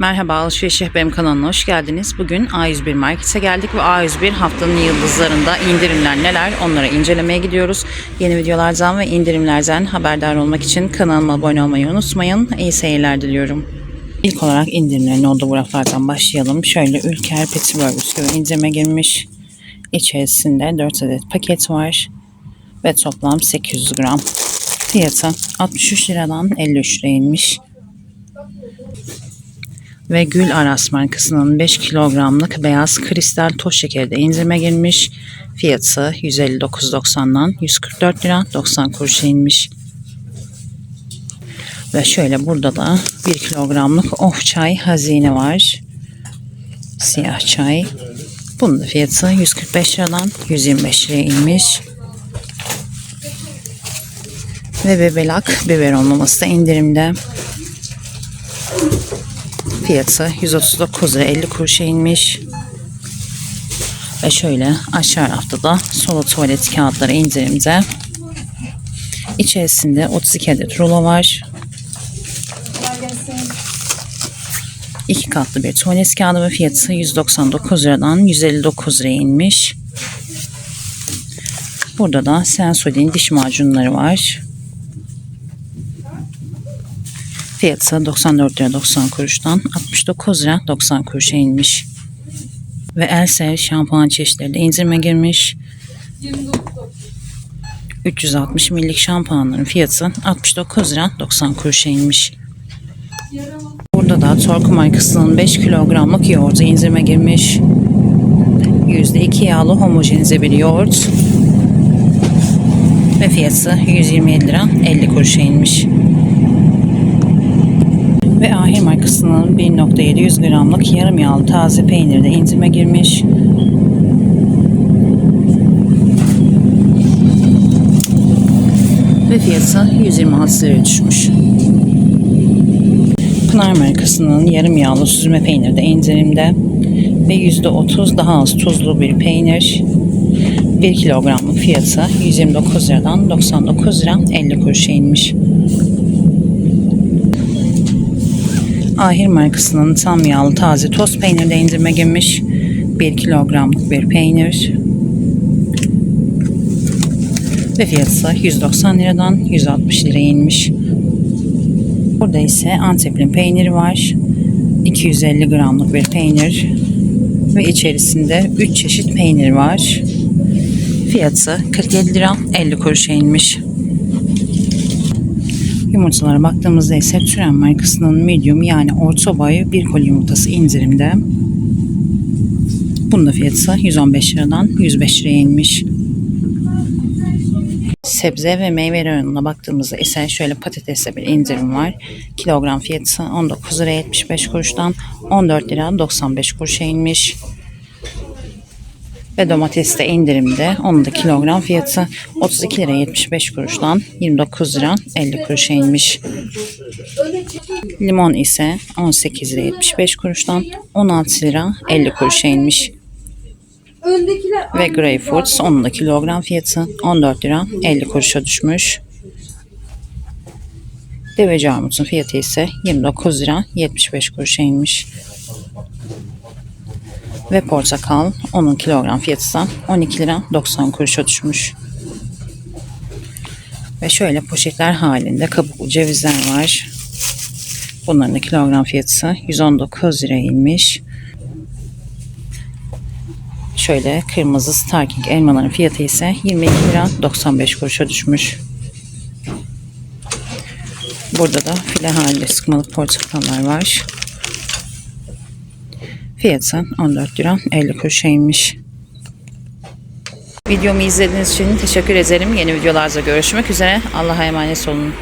Merhaba Alışveriş Rehberim kanalına hoş geldiniz. Bugün A101 Market'e geldik ve A101 haftanın yıldızlarında indirimler neler onları incelemeye gidiyoruz. Yeni videolardan ve indirimlerden haberdar olmak için kanalıma abone olmayı unutmayın. İyi seyirler diliyorum. İlk olarak indirimlerin olduğu raflardan başlayalım. Şöyle Ülker Petibör bisküvi indirime girmiş. İçerisinde 4 adet paket var ve toplam 800 gram. Fiyatı 63 liradan 53 liraya inmiş ve Gül Aras markasının 5 kilogramlık beyaz kristal toz şekeri de indirime girmiş. Fiyatı 159.90'dan 144 lira 90 kuruşa inmiş. Ve şöyle burada da 1 kilogramlık of çay hazine var. Siyah çay. Bunun da fiyatı 145 liradan 125 liraya inmiş. Ve bebelak biberon maması da indirimde. Fiyatı 139 lira 50 kuruşa inmiş. Ve şöyle aşağı rafta solo tuvalet kağıtları indirimde. İçerisinde 32 adet rulo var. İki katlı bir tuvalet kağıdı ve fiyatı 199 liradan 159 liraya inmiş. Burada da Sensodyne diş macunları var. Fiyatı 94 lira 90 kuruştan 69 lira 90 kuruşa inmiş. Ve Elsel şampuan çeşitleri de indirime girmiş. 360 millik şampuanların fiyatı 69 lira 90 kuruşa inmiş. Burada da Torku markasının 5 kilogramlık yoğurdu indirime girmiş. %2 yağlı homojenize bir yoğurt. Ve fiyatı 127 lira 50 kuruşa inmiş ve Markasının 1.700 gramlık yarım yağlı taze peyniri de indirime girmiş. Ve fiyatı 126 liraya düşmüş. Pınar markasının yarım yağlı süzme peyniri de indirimde ve %30 daha az tuzlu bir peynir. 1 kilogramlık fiyatı 129 liradan 99 lira 50 kuruşa inmiş. Ahir markasının tam yağlı taze toz peyniri de indirime girmiş. 1 kilogramlık bir peynir. Ve fiyatı 190 liradan 160 liraya inmiş. Burada ise Antep'in peyniri var. 250 gramlık bir peynir. Ve içerisinde 3 çeşit peynir var. Fiyatı 47 lira 50 kuruşa inmiş. Yumurtalara baktığımızda ise Türen markasının medium yani orta boy bir koli yumurtası indirimde. Bunun da fiyatı 115 liradan 105 liraya inmiş. Sebze ve meyve reyonuna baktığımızda ise şöyle patatesle bir indirim var. Kilogram fiyatı 19 lira 75 kuruştan 14 lira 95 kuruşa inmiş. Ve domates de indirimde. Onun da kilogram fiyatı 32 lira 75 kuruştan 29 lira 50 kuruşa inmiş. Limon ise 18 lira 75 kuruştan 16 lira 50 kuruşa inmiş. Ve greyfurt onun da kilogram fiyatı 14 lira 50 kuruşa düşmüş. Deveci armutun fiyatı ise 29 lira 75 kuruşa inmiş ve portakal onun kilogram fiyatı 12 lira 90 kuruşa düşmüş. Ve şöyle poşetler halinde kabuklu cevizler var. Bunların da kilogram fiyatı 119 lira inmiş. Şöyle kırmızı Starking elmaların fiyatı ise 22 lira 95 kuruşa düşmüş. Burada da file halinde sıkmalık portakallar var. Fiyatı 14 lira 50 kuruşa inmiş. Videomu izlediğiniz için teşekkür ederim. Yeni videolarda görüşmek üzere. Allah'a emanet olun.